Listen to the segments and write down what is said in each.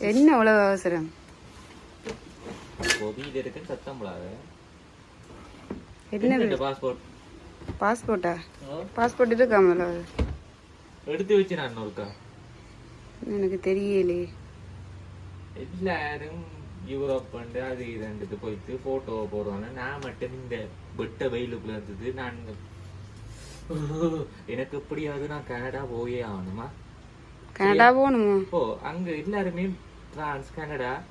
என்ன அவ்வளவு அவசரம்? என்ன பாஸ்போர்ட் பாஸ்போர்ட்டா பாஸ்போர்ட் இருக்காமல எடுத்து வச்சு நான் எனக்கு தெரியலையே எல்லாரும் யூரோப் வந்து அது இதுன்றது போயிட்டு போட்டோ போடுவாங்க நான் மட்டும் இந்த வெட்ட வெயிலுக்குள்ள இருந்தது. நான் எனக்கு எப்படியாவது நான் கனடா போயே ஆகணுமா? கனடா போகணுமா ஓ அங்க எல்லாருமே பிரான்ஸ் கனடா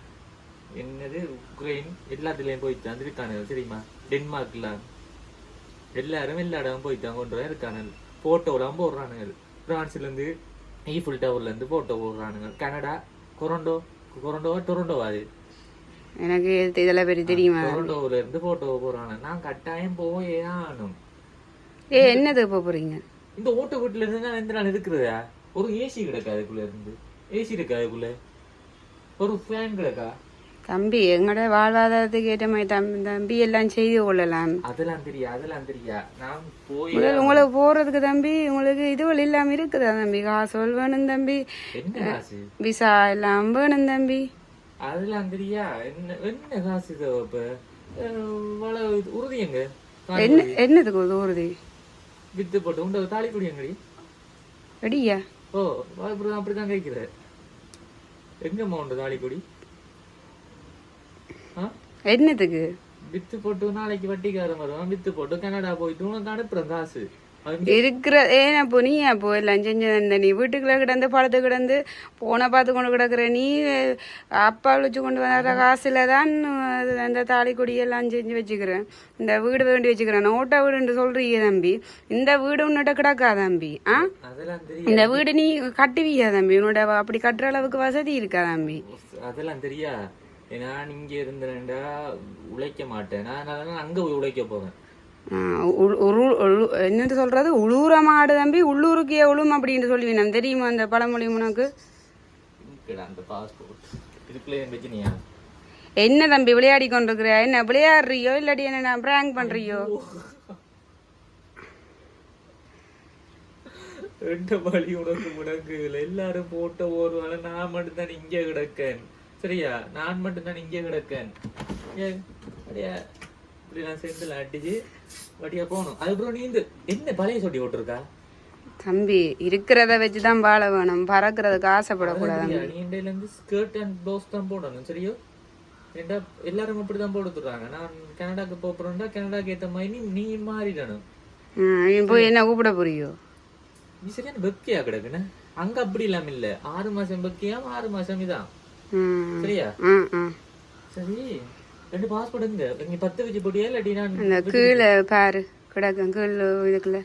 என்னது உக்ரைன் எல்லாத்துலயும் போயிட்டு வந்துருக்கானுங்க தெரியுமா? டென்மார்க்ல எல்லாரும் எல்லா இடமும் போயிட்டு கொண்டு இருக்கானுங்க போட்டோலாம் போடுறானுங்க. பிரான்ஸ்ல இருந்து ஈஃபில் டவர்ல இருந்து போட்டோ போடுறானுங்க. கனடா கொரண்டோ கொரண்டோவா டொரண்டோவா அது. எனக்கு இது- இதெல்லாம் பற்றி தெரியுமா? டொரண்டோல இருந்து போட்டோ போடுறாங்க நான் கட்டாயம் போயே ஆகணும். ஏ என்னது இப்போ போறீங்க? இந்த ஓட்ட வீட்டுல இருந்து நான் எந்த நாள் இருக்கிறதா? ஒரு ஏசி கிடக்கா அதுக்குள்ள இருந்து. ஏசி இருக்கா அதுக்குள்ள? ஒரு ஃபேன் கிடக்கா? தம்பி எங்களோட வாழ்வாதாரத்துக்கு ஏற்ற மாதிரி தம்பி தம்பி எல்லாம் செய்து கொள்ளலாம். அதெல்லாம் தெரியா அதெல்லாம் தெரியா? நான் போய் உங்களுக்கு போறதுக்கு தம்பி உங்களுக்கு இதுவள் இல்லாம இருக்குதா தம்பி? காசோல் வேணும் தம்பி. விசா எல்லாம் வேணும் தம்பி. அதெல்லாம் தெரியா? என்ன என்ன காசு இது இப்ப உறுதி எங்க? என்ன என்னதுக்கு உறுதி? வித்து போட்டு உண்ட தாலி குடி எங்கடி? ரெடியா ஓ அப்படிதான் அப்படிதான் கேட்கிற எங்கம்மா உண்டு தாலி குடி ஆ? என்னதுக்கு? வித்து போட்டு நாளைக்கு வட்டிக்காரன் வருவான். வித்து போட்டு கனடா போயிட்டு உனக்கு அனுப்புறேன் காசு. இருக்கிற ஏன் அப்போ நீ அப்போ எல்லாம் செஞ்சு நீ வீட்டுக்குள்ள கிடந்து பழத்து கிடந்து போனை பார்த்து கொண்டு கிடக்குற நீ அப்பா வச்சு கொண்டு வர காசுல தான் அந்த தாலி கொடியெல்லாம் செஞ்சு வச்சுக்கிறேன். இந்த வீடு வேண்டி வச்சுக்கிறேன். ஓட்ட வீடுன்னு சொல்றீங்க தம்பி. இந்த வீடு உன்னிட்ட கிடக்கா தம்பி? ஆ? இந்த வீடு நீ கட்டுவியா தம்பி? உன்னோட அப்படி கட்டுற அளவுக்கு வசதி இருக்கா தம்பி? அதெல்லாம் தெரியா நான் இங்க இருந்தேன்டா உழைக்க மாட்டேன். நான் அதனால அங்க போய் உழைக்க போறேன் என்னது சொல்றது? உழுவுற மாடு தம்பி உள்ளூருக்கு உளும் அப்படின்னு சொல்லுவீங்க தெரியுமா அந்த பழமொழி உனக்கு? என்ன தம்பி விளையாடி கொண்டிருக்கிற என்ன விளையாடுறியோ? இல்லாட்டி என்ன பிராங்க் பண்றியோ? ரெண்டு வழி உனக்கு முடங்குல எல்லாரும் போட்ட ஓடுவாங்க நான் மட்டும் தான் இங்க கிடக்கேன். சரியா? நான் மட்டும் தான் இங்க கிடக்கேன். அப்படியா? இப்படி நான் செந்தில் அடிச்சு வட்டியா போகணும். அதுக்கப்புறம் நீ இந்த என்ன பழைய சொட்டி ஓட்டிருக்கா தம்பி இருக்கிறத வச்சுதான் வாழ வேணும். பறக்கிறதுக்கு ஆசைப்படக்கூடாது அப்படியா? நீ இண்டையில இருந்து ஸ்கர்ட் அண்ட் ப்ளவுஸ் தான் போடணும் சரியோ? ஏண்டா எல்லாரும் அப்படிதான் போட்டுறாங்க நான் கனடாக்கு போறேன்டா கனடாக்கு ஏத்த மாதிரி நீ மாறிடணும். போய் என்ன கூப்பிட புரியோ நீ சரியான வெக்கியா கிடக்குன்னு அங்க அப்படி இல்லாம இல்ல. ஆறு மாசம் வெக்கியாம் ஆறு மாசம் இதான். சரியா? சரி. ரெண்டு பாஸ்போர்ட் எங்க நீ பத்து வச்சு போட்டியா இல்லாட்டி நான் இந்த கீழே பாரு. கிடக்கும் கீழே இதுக்குள்ள.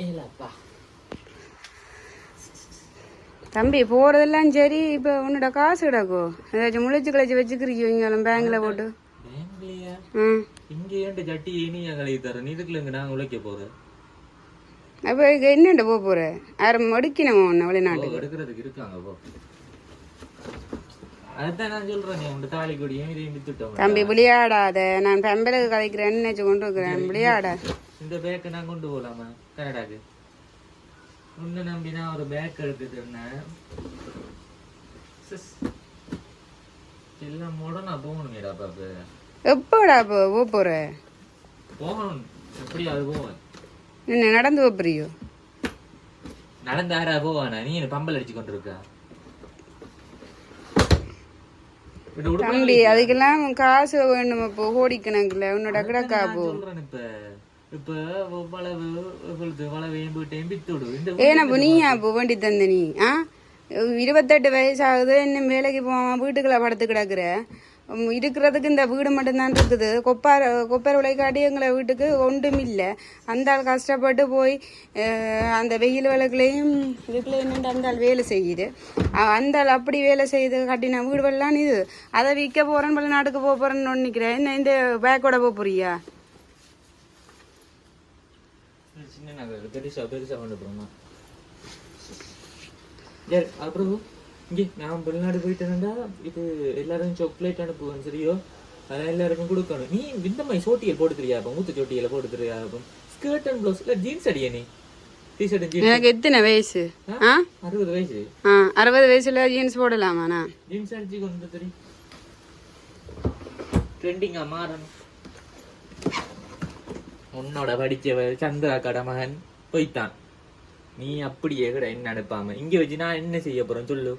ஏலப்பா தம்பி போறதெல்லாம் சரி. இப்போ உன்னோட காசு கிடக்கும் ஏதாச்சும் முளைச்சு கிளச்சி வச்சுக்கிறியோ இங்கே பேங்க்ல போட்டு. இங்க ஏன்ட்டு சட்டி நீ கழுவி தர நீ இதுக்குள்ள இங்க நான் உழைக்க போறேன் அப்போ என்னண்ட போக போற? யாரும் மடிக்கணுமா உன்னை வெளிநாட்டுக்கு? எடுக்கிறதுக்கு இருக்காங்க போ அதான் நான் சொல்றேன் நீ உங்க தாலி கொடியும் இதையும் வித்துட்டோம் தம்பி விளையாடாத. நான் பெம்பலுக்கு கதைக்கிறேன்னு நினைச்சு கொண்டு இருக்கிறேன் விளையாடாத இந்த பேக்கை நான் கொண்டு போகலாமா கனடாக்கு. உன்னை நம்பி நான் ஒரு பேக் எடுத்துட்டேன் எல்லாம் மூட நான் போகணுமேடா பாப்பு. எப்போடா இப்போ போக போற? போகணும். எப்படி அது போவேன். என்ன நடந்து போறியோ? நடந்து ஆறா போவானா? நீ பம்பல் அடிச்சு கொண்டு இருக்கா இந்த உடுப்பு தம்பி அதுக்கெல்லாம் காசு வேணும் இப்போ. கோடிக்கணக்கில் உன்னோட கிடக்கா போ இப்போ நீயா இப்போ வேண்டி தந்த நீ ஆ? இருபத்தெட்டு வயசாகுது இன்னும் வேலைக்கு போகாம வீட்டுக்குள்ள படுத்து கிடக்குற. இருக்கிறதுக்கு இந்த வீடு மட்டும்தான் இருக்குது. கொப்பார கொப்பார உழைக்காட்டி எங்களை வீட்டுக்கு ஒன்றும் இல்லை. அந்த ஆள் கஷ்டப்பட்டு போய் அந்த வெயில் விளக்குலையும் இதுக்குள்ளே நின்று அந்த ஆள் வேலை செய்யுது. அந்த ஆள் அப்படி வேலை செய்து கட்டின வீடு வரலாம் இது. அதை விற்க போகிறேன் நாட்டுக்கு போக போகிறேன்னு நினைக்கிறேன். என்ன இந்த பேக்கோட போக போறியா? சின்ன நகர் பெருசாக பெருசாக கொண்டு சரி அப்புறம் இங்கே நான் வெளிநாடு போயிட்டேன்டா இது எல்லாரும் சாக்லேட் அனுப்புவேன் சரியோ அதான் எல்லாருக்கும் கொடுக்கணும். நீ இந்த மாதிரி சோட்டியல் போட்டு தெரியா அப்போ? மூத்த சோட்டியல போட்டு தெரியா அப்போ? ஸ்கர்ட் அண்ட் ப்ளவுஸ் இல்லை ஜீன்ஸ் அடியா நீ? டிஷர்ட் ஜீன்ஸ் எனக்கு எத்தனை வயசு? ஆ? அறுபது வயசு. ஆ அறுபது வயசுல ஜீன்ஸ் போடலாமாண்ணா ஜீன்ஸ் அடிச்சு கொண்டு தெரியும் ட்ரெண்டிங்கா மாறணும். உன்னோட படிச்சவ சந்திரா கடமகன் போய்த்தான். நீ அப்படியே கூட என்ன அனுப்பாம? இங்க வச்சு நான் என்ன செய்ய போறேன்? சொல்லு.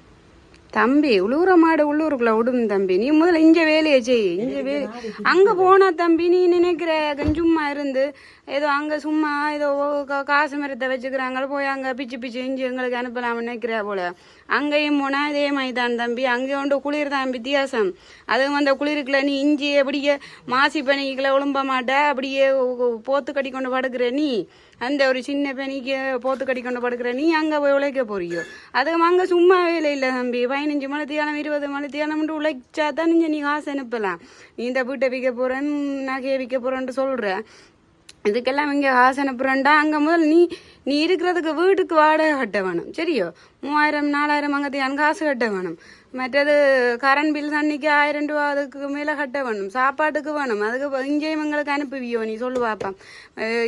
தம்பி உழுவுற மாடு உள்ளூருக்குள்ள விடும் தம்பி. நீ முதல்ல இங்க வேலையை செய் இங்க வேலை அங்க போனா தம்பி நீ நினைக்கிற கஞ்சும்மா சும்மா இருந்து ஏதோ அங்க சும்மா ஏதோ கா- காசு மரத்தை வச்சுக்கிறாங்க போய் அங்க பிச்சு பிச்சு இஞ்சி எங்களுக்கு அனுப்பலாம்னு நினைக்கிற போல. அங்கேயும் போனா இதே மாதிரி தான் தம்பி அங்கே உண்டு குளிர் தான் வித்தியாசம். அதுவும் அந்த குளிருக்குள்ள நீ இஞ்சி அப்படியே மாசி பனிக்குள்ள உளும்ப மாட்ட அப்படியே போத்து கட்டி கொண்டு படுக்கிற நீ. அந்த ஒரு சின்ன பெனிக்கு போத்து கடி கொண்டு படுக்கிற நீ அங்கே போய் உழைக்க போறியோ? அது அங்கே சும்மா வேலை இல்லை தம்பி. பதினஞ்சு மணி தியானம் இருபது மணி தியானம்னு உழைச்சா தான் நீ காசு அனுப்பலாம். நீ இந்த வீட்டை விற்க போறேன் நகையை விற்க போகிறேன்ட்டு சொல்கிற இதுக்கெல்லாம் இங்கே காசு அனுப்புறேன்டா. அங்கே முதல் நீ நீ இருக்கிறதுக்கு வீட்டுக்கு வாடகை கட்ட வேணும். சரியோ? மூவாயிரம் நாலாயிரம் அங்கத்தையான் காசு கட்ட வேணும். மற்றது கரண்ட் பில் தண்ணிக்கு ஆயிரம் ரூபா அதுக்கு மேலே கட்ட வேணும். சாப்பாட்டுக்கு வேணும். அதுக்கு இங்கேயும் எங்களுக்கு அனுப்புவியோ? நீ சொல்லு பாப்பா.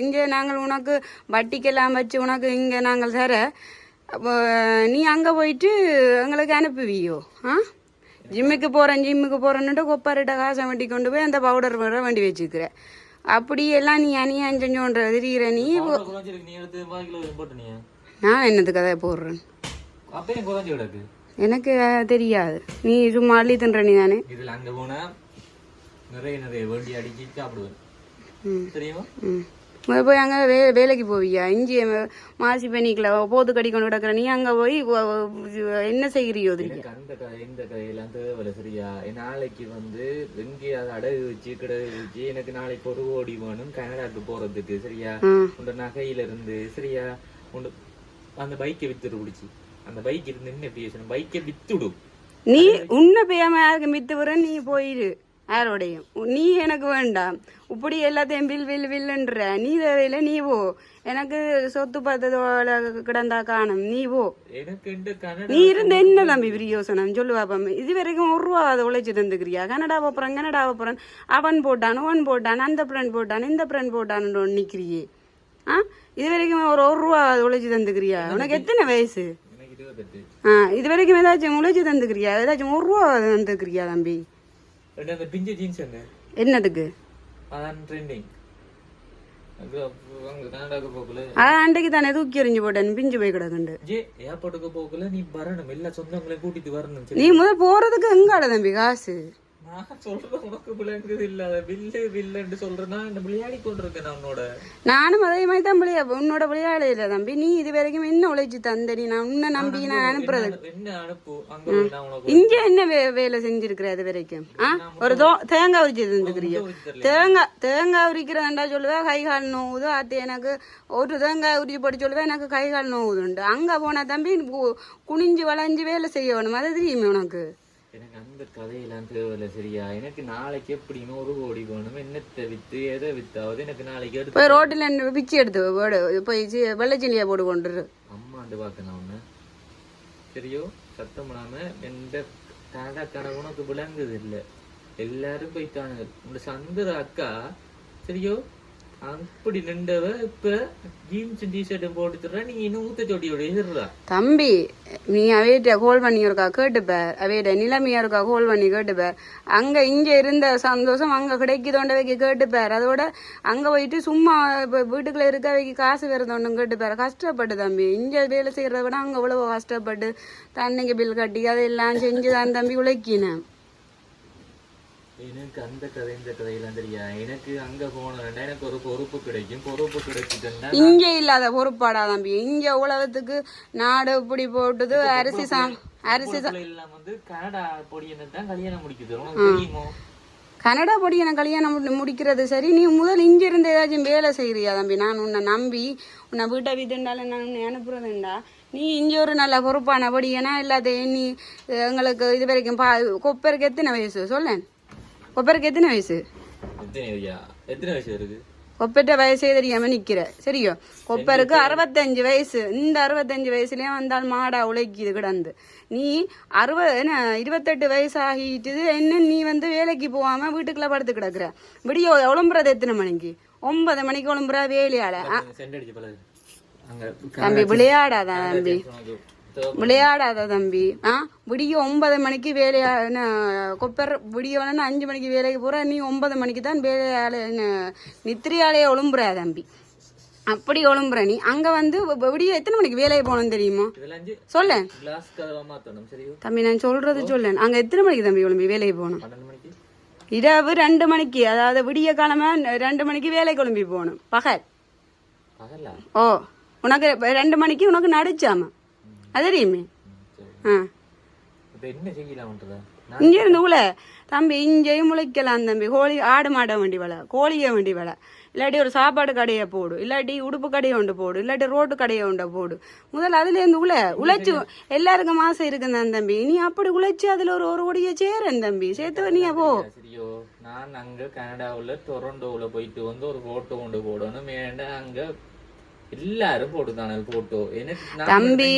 இங்கே நாங்கள் உனக்கு வட்டிக்கெல்லாம் வச்சு உனக்கு இங்கே நாங்கள் தர நீ அங்கே போயிட்டு எங்களுக்கு அனுப்புவியோ? ஆ? ஜிம்முக்கு போகிறேன் ஜிம்முக்கு போகிறேன்னுட்டு கொப்பாரிட்ட காசை வண்டி கொண்டு போய் அந்த பவுடர் வர வண்டி வச்சுக்கிறேன் அப்படி எல்லாம் நீ அநியாயம் செஞ்சோன்ற திரிகிற நீ நான் என்னத்துக்கு அதை போடுறேன்? எனக்கு தெரியாது. நீ சும்மா அள்ளி தின்ற நீ தானே? இதுல அங்க போனா நிறைய நிறைய வண்டி அடிச்சு சாப்பிடுவேன். தெரியுமா? போய் அங்கே வே வேலைக்கு போவியா? இஞ்சி மாசி பனிக்கில் போத்து கடி கொண்டு கிடக்குற. நீ அங்கே போய் என்ன செய்கிறியோ அந்த இந்த கதையெல்லாம் தேவையில்ல சரியா? நாளைக்கு வந்து எங்கேயாவது அடகு வச்சு கிடகு வச்சு எனக்கு நாளைக்கு ஒரு கோடி வேணும். கனடாக்கு போறதுக்கு சரியா? உண்ட நகையில இருந்து சரியா? உண்டு அந்த பைக்கை வித்துடு பிடிச்சி அந்த பைக் இருந்து என்ன பேசணும் பைக்கை வித்துடு. நீ உன்னை பெய்யாம யாருக்கு மித்து நீ போயிரு. யாரோடையும் நீ எனக்கு வேண்டாம் இப்படி எல்லாத்தையும் வில் வில் வில்லுன்ற நீ தேவையில்ல நீ போ எனக்கு சொத்து பார்த்ததோட கிடந்தா காணும் நீ போ நீ இருந்த என்ன தம்பி பிரியோசனம் சொல்லு பாப்பம் இது வரைக்கும் ஒரு ரூபா அதை உழைச்சி தந்துக்கிறியா கனடா போறேன் கனடா போறேன் அவன் போட்டான் அவன் போட்டான் அந்த ஃப்ரெண்ட் போட்டான் இந்த ஃப்ரெண்ட் போட்டான்னு நிக்கிறியே ஆ இது வரைக்கும் ஒரு ஒரு ரூபா அதை உழைச்சி தந்துக்கிறியா உனக்கு எத்தனை வயசு ஆ இது வரைக்கும் ஏதாச்சும் உழைச்சி தந்துக்கிறியா ஏதாச்சும் ஒரு ரூபா தந்துக்கிறியா தம்பி ரெண்டு பிஞ்ச ஜீன்ஸ் என்ன? என்னதுக்கு? அதான் ட்ரெண்டிங் அன்றைக்கு தானே தூக்கி எறிஞ்சு போட்டேன் பிஞ்சு போய் கிடக்குண்டு. ஜே ஏர்போர்ட்டுக்கு போகல நீ வரணும். எல்லா சொந்தங்களையும் கூட்டிட்டு வரணும் நீ முதல் போறதுக்கு எங்காட தம்பி காசு? நான் சொல்றேன் உனக்கு விளங்குது இல்ல. அத வில்லு வில்லுன்னு சொல்றேன்னா இந்த விளையாடி கொண்டிருக்கேன் நான் உன்னோட. நானும் அதே மாதிரி தான் விளையா உன்னோட விளையாட இல்லை தம்பி. நீ இது வரைக்கும் என்ன உழைச்சி தந்தடி? நான் உன்னை நம்பி நான் அனுப்புறது. என்ன- அனுப்பு? அங்க இங்க என்ன வேலை செஞ்சிருக்கிற அது வரைக்கும்? ஆ? ஒரு தோ தேங்காய் உரிச்சு தந்துக்கிறியோ. தேங்காய் தேங்காய் உரிக்கிறேன்டா சொல்லுவேன் கை கால் நோவுது அது எனக்கு ஒரு தேங்காய் உரிச்சு போட்டு சொல்லுவேன் எனக்கு கை கால் நோவுதுண்டு அங்க போனா தம்பி குனிஞ்சு வளைஞ்சு வேலை செய்யணும் அது தெரியுமே உனக்கு? எனக்கு அந்த கதையெல்லாம் தேவையில்ல சரியா? எனக்கு நாளைக்கு எப்படின்னு ஒரு கோடி வேணும்? என்னத்தை வித்து? எதை வித்தாவது? எனக்கு நாளைக்கு எடுத்து போய் ரோட்டில் பிச்சை எடுத்து போடு. போய் வெள்ளைச்செல்லியா போட்டு கொண்டுரு அம்மாண்டு பார்க்கணும் ஒண்ணு சரியோ? சத்தம் இல்லாம எந்த கனடா கனவு உனக்கு விளங்குது இல்ல. எல்லாரும் போயிட்டானுங்க. உங்க சந்திர அக்கா சரியோ? அப்படி நின்றவ இப்ப ஜீன்ஸ் டிஷர்ட் போட்டுறா நீ இன்னும் ஊத்த சொட்டியோட எதிர்றா தம்பி நீ அவையிட்ட கோல் பண்ணி இருக்கா கேட்டுப்பார். அவையிட்ட நிலைமையா இருக்கா கோல் பண்ணி கேட்டுப்பார். அங்க இங்க இருந்த சந்தோஷம் அங்க கிடைக்குதோண்டவைக்கு கேட்டுப்பார். அதோட அங்க போயிட்டு சும்மா இப்போ வீட்டுக்குள்ள இருக்கவைக்கு காசு வருதோண்டும் கேட்டுப்பார். கஷ்டப்பட்டு தம்பி. இங்க வேலை செய்யறத விட அங்க இவ்வளவு கஷ்டப்பட்டு தண்ணிக்கு பில் கட்டி அதெல்லாம் செஞ்சு தான் தம்பி உழைக்கினேன். எனக்கு அந்த கதை இந்த கதையெல்லாம் தெரியா? எனக்கு அங்க போனேன்டா எனக்கு ஒரு பொறுப்பு கிடைக்கும். பொறுப்பு கிடைச்சிட்டா இங்க இல்லாத பொறுப்பாடா தம்பி. இங்க உலகத்துக்கு நாடு இப்படி போட்டுது அரிசி சா அரிசி சா எல்லாம் வந்து கனடா பொடியனை தான் கல்யாணம் முடிக்குது. தெரியுமோ? கனடா படி எனக்கு கல்யாணம் முடி- முடிக்கிறது சரி. நீ முதல் இங்க இருந்து ஏதாச்சும் வேலை செய்யறியா தம்பி? நான் உன்னை நம்பி உன்னை வீட்டை வீட்டுண்டால நான் உன்னை அனுப்புறதுண்டா? நீ இங்க ஒரு நல்ல பொறுப்பான படியனா எல்லாத்தையும் நீ எங்களுக்கு இது வரைக்கும் பா கொப்பருக்கு எத்தனை வயசு? சொல்லேன். கொப்பருக்கு எத்தனை வயசு? எத்தனை வயசு? இருக்கு? கொப்பற்ற வயசே தெரியாம நிக்கிற. சரியோ? கொப்பருக்கு அறுபத்தஞ்சு வயசு. இந்த அறுபத்தஞ்சு வயசுலயே வந்தால் மாடா உழைக்குது கிடந்து. நீ அறுபது என்ன இருபத்தெட்டு வயசு ஆகிட்டுது என்ன நீ வந்து வேலைக்கு போகாம வீட்டுக்குள்ள படுத்து கிடக்குற? விடியோ உழம்புறது எத்தனை மணிக்கு? ஒன்பது மணிக்கு உழம்புறா வேலையால தம்பி விளையாடாத தம்பி. விளையாடாத தம்பி. ஆ? விடிய ஒன்பது மணிக்கு வேலையா கொப்பர் விடிய வேணும்னு அஞ்சு மணிக்கு வேலைக்கு போற நீ ஒன்பது மணிக்கு தான் வேலையால நித்திரையாலேயே ஒழும்புற தம்பி. அப்படி ஒழும்புற நீ. அங்க வந்து விடிய எத்தனை மணிக்கு வேலைக்கு போகணும் தெரியுமா? சொல்ல தம்பி நான் சொல்றது சொல்லேன். அங்க எத்தனை மணிக்கு தம்பி ஒழும்பி வேலைக்கு போகணும்? இரவு ரெண்டு மணிக்கு. அதாவது விடிய கிழமை ரெண்டு மணிக்கு வேலைக்கு கிளம்பி போகணும். பகல். ஓ. உனக்கு ரெண்டு மணிக்கு உனக்கு நடிச்சாம தெரியுமே ஆ. இங்க இருந்து உள்ள தம்பி இங்கேயும் முளைக்கலாம் தம்பி. கோழி ஆடு மாட வேண்டி வேலை கோழிய வேண்டி வேலை இல்லாட்டி ஒரு சாப்பாடு கடையை போடு இல்லாட்டி உடுப்பு கடையை உண்டு போடு இல்லாட்டி ரோட்டு கடையை உண்ட போடு. முதல்ல அதுல இருந்து உள்ள உழைச்சு எல்லாருக்கும் மாசம் இருக்குதான் தம்பி. நீ அப்படி உழைச்சு அதுல ஒரு ஒரு ஒடிய சேரன் தம்பி. சேர்த்து நீ போ. நான் அங்க கனடாவுல டொரண்டோவுல போயிட்டு வந்து ஒரு போட்டோ கொண்டு போடணும். அங்க எல்லாரும் போட்டுதானே போட்டோ. தம்பி.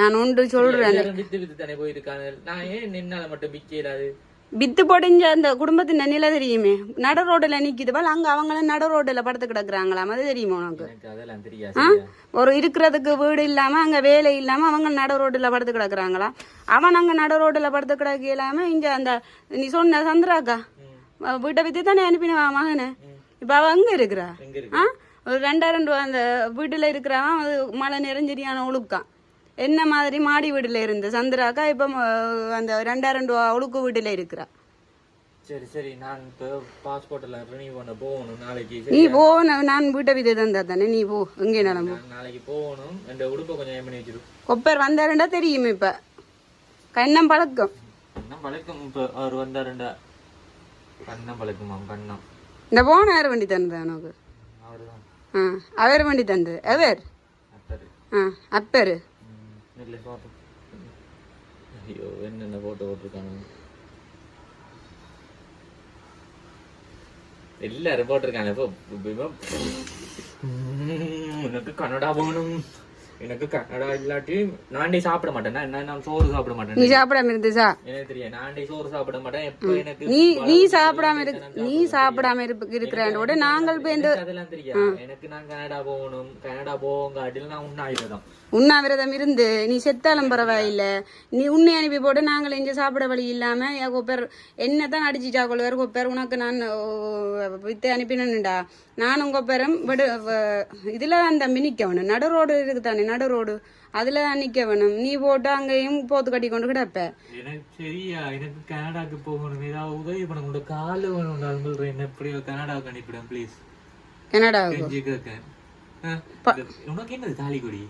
நான் ஒன்று சொல்றேன். வித்து வித்து தானே போயிருக்காங்க. நான் ஏன் நின்னால மட்டும் விக்கிறாது வித்து பொடிஞ்ச அந்த குடும்பத்தின் நிலை தெரியுமே? நட ரோடுல நிக்குது போல அங்க அவங்களும் நட ரோடுல படுத்து கிடக்குறாங்களாம். அது தெரியுமா உனக்கு? ஒரு இருக்கிறதுக்கு வீடு இல்லாம அங்க வேலை இல்லாம அவங்க நட ரோடுல படுத்து கிடக்குறாங்களா அவன் அங்க நட ரோடுல படுத்து கிடக்க இல்லாம இங்க அந்த நீ சொன்ன சந்திராக்கா வீட்டை வித்து தானே அனுப்பினவா மகனை? இப்ப அவ அங்க இருக்கிறா? ஆ? ஒரு ரெண்டாயிரம் ரூபா அந்த வீட்டுல இருக்கிறவன் அது மழை நிறைஞ்சரியான ஒழுக்கான் என்ன மாதிரி மாடி வீடுல இருந்து? சந்திராக்கா இப்ப அந்த ரெண்டாயிரம் ரூபா ஒழுக்கு வீட்டுல இருக்கிறா. சரி சரி நான் இப்போ பாஸ்போர்ட் எல்லாம் ரினியூ பண்ண போகணும் நாளைக்கு நீ போ நான் வீட்டை வித்து தந்தா தானே நீ போ எங்கே நான் நாளைக்கு போகணும் இந்த உடுப்பை கொஞ்சம் ஏன் பண்ணி வச்சிரு? கொப்பர் வந்தாருண்டா தெரியும் இப்ப. கண்ணம் பழக்கம். கண்ணம் பழக்கம் இப்போ அவர் வந்தாருண்டா. கண்ணம் பழக்கமாம் கண்ணம். இந்த போன யார் வண்டி தந்தது உனக்கு? அவர் தான் ஆ அவர் வண்டி தந்தது எவர் அத்தரு ஆ அப்பரு இல்லை பார்ப்போம் ஐயோ என்னென்ன போட்டோ போட்டிருக்காங்க எல்லாரும் போட்டிருக்காங்க இப்போ இப்போ உம், எனக்கு கன்னடா போகணும் எனக்கு கன்னடா இல்லாட்டி நான்டே சாப்பிட மாட்டேன். என்ன நான் சோறு சாப்பிட நீ மாட்டேன் சாப்பிடாம இருந்துச்சா? எனக்கு தெரியும் நான்டே சோறு சாப்பிட மாட்டேன். எப்போ எனக்கு நீ நீ சாப்பிடாம நான் நீ சாப்பிட சாப்பிடாம இருப்ப இருக்கிறாண்டோட நாங்கள் போய் இந்த அதெல்லாம் தெரியாது. எனக்கு நான் கனடா போகணும். கனடா போகாட்டில் நான் உண்ணாயிரம் உண்ணாவிரதம் இருந்து நீ செத்தாலும் பரவாயில்ல. நீ உன்னை அனுப்பி போட்டு நாங்கள் இங்கே சாப்பிட வழி இல்லாம என் கொப்பர் என்ன தான் அடிச்சுட்டா கொள்வார் கொப்பர் உனக்கு நான் வித்து அனுப்பினேன்டா. நானும் கொப்பரும் விடு வ- இதுல தான் தம்பி நிக்க வேணும் நடு ரோடு இருக்கு தானே நடு ரோடு. அதுல தான் நிக்க வேணும். நீ போட்டு அங்கேயும் போத்து கட்டி கொண்டு கிடப்ப. எனக்கு சரியா எனக்கு கனடாக்கு போகணும். ஏதாவது உதவி பண்ண முடியும் காலு வேணும் நான் சொல்றேன் என்ன எப்படி கனடாவுக்கு அனுப்பிடுவேன் ப்ளீஸ் கனடாவுக்கு? உனக்கு என்னது தாலிகொடி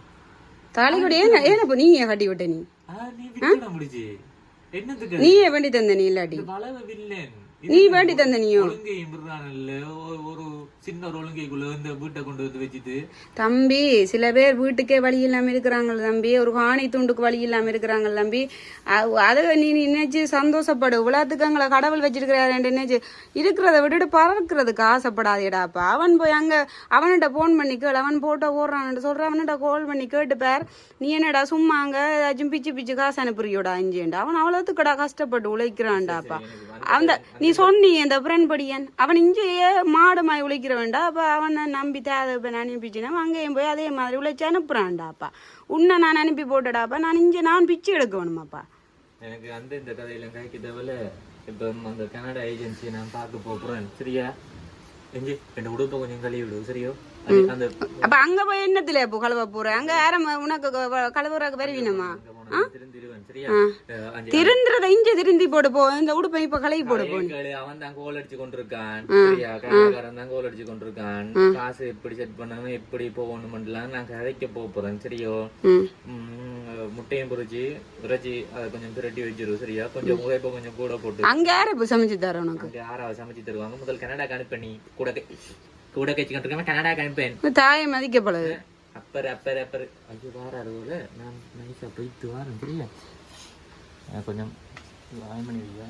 தாலிகொடி ஏன் ஏன் நீ ஏன் கட்டி விட்ட நீ? ஆ, நீ விற்கட முடிச்சு என்னத்துக்கு? நீ ஏன் வேண்டி தந்த நீ இல்லாட்டி. நீ வேண்டி தந்த நீயோ ஒழுங்கை இம்பிடுறான்ல ஒரு சின்ன ஒரு ஒழுங்கைக்குள்ள இந்த வீட்டை கொண்டு வந்து வச்சுட்டு. தம்பி சில பேர் வீட்டுக்கே வழி இல்லாம இருக்கிறாங்க தம்பி. ஒரு காணி துண்டுக்கு வழி இல்லாம இருக்கிறாங்க தம்பி. அதை நீ நினைச்சு சந்தோஷப்படு. உலகத்துக்கு கடவுள் வச்சிருக்கிறாரு நினைச்சு இருக்கிறத விட்டுட்டு பறக்கிறதுக்கு ஆசைப்படாதேடாப்பா அவன் போய் அங்க அவன்கிட்ட போன் பண்ணி கேள். அவன் போட்டோ போடுறான்னு சொல்ற. அவன்கிட்ட கால் பண்ணி கேட்டுப்பார் நீ என்னடா சும்மா அங்க ஏதாச்சும் பிச்சு பிச்சு காசு அனுப்புறியோடா இஞ்சின்டா அவன் அவ்வளோத்துக்கடா கஷ்டப்பட்டு உழைக்கிறான்டாப்பா அந்த நீ சொன்னி அந்த ஃப்ரெண்ட் படியன் அவன் இங்கேயே மாடு மாய் உழைக்கிற வேண்டா அப்ப அவனை நம்பி தேவை இப்போ நான் அனுப்பிச்சுனா அங்கேயும் போய் அதே மாதிரி உழைச்சி அனுப்புறான்டாப்பா. உன்னை நான் அனுப்பி போட்டுடாப்பா. நான் இங்கே நான் பிச்சு எடுக்க வேணுமாப்பா எனக்கு அந்த இந்த கதையில கைக்கு தேவையில்ல. இப்ப அந்த கனடா ஏஜென்சியை நான் பார்க்க போறேன். சரியா? எஞ்சி என் உடுப்பை கொஞ்சம் கழுவி விடு சரியோ? அது அப்ப அங்க போய் என்னத்துல இப்போ கழுவ போற? அங்க யாரும் உனக்கு கழுவுறக்கு வருவீனமா? திருந்துறத இஞ்சி திருந்தி போடு போ. இந்த உடுப்பை இப்ப கழுவி போடு போ அவன் தான் கோல் அடிச்சு கொண்டிருக்கான் சரியா? கடைக்காரன் தான் கோல் அடிச்சு கொண்டிருக்கான். காசு எப்படி செட் பண்ணணும் எப்படி போகணும்லாம் நான் கதைக்க போறேன் சரியோ? முட்டையும் பொரிச்சு இறைச்சி அதை கொஞ்சம் பிரட்டி வச்சிரு சரியா? கொஞ்சம் உழைப்ப கொஞ்சம் கூட போட்டு. அங்க யாரு இப்போ சமைச்சு தர உனக்கு? அங்க யாராவது சமைச்சு தருவாங்க? முதல் கனடாக்கு அனுப்ப கூட கூட கழிச்சு கொண்டிருக்காம கனடாக்கு அனுப்பேன். தாயை மதிக்கப்படாது அப்பர் அப்பர் அப்பர். ஐயோ வாராரு போல நான் நைஸாக போயிட்டு வரேன் சரியா கொஞ்சம் வாய் பண்ணி வையா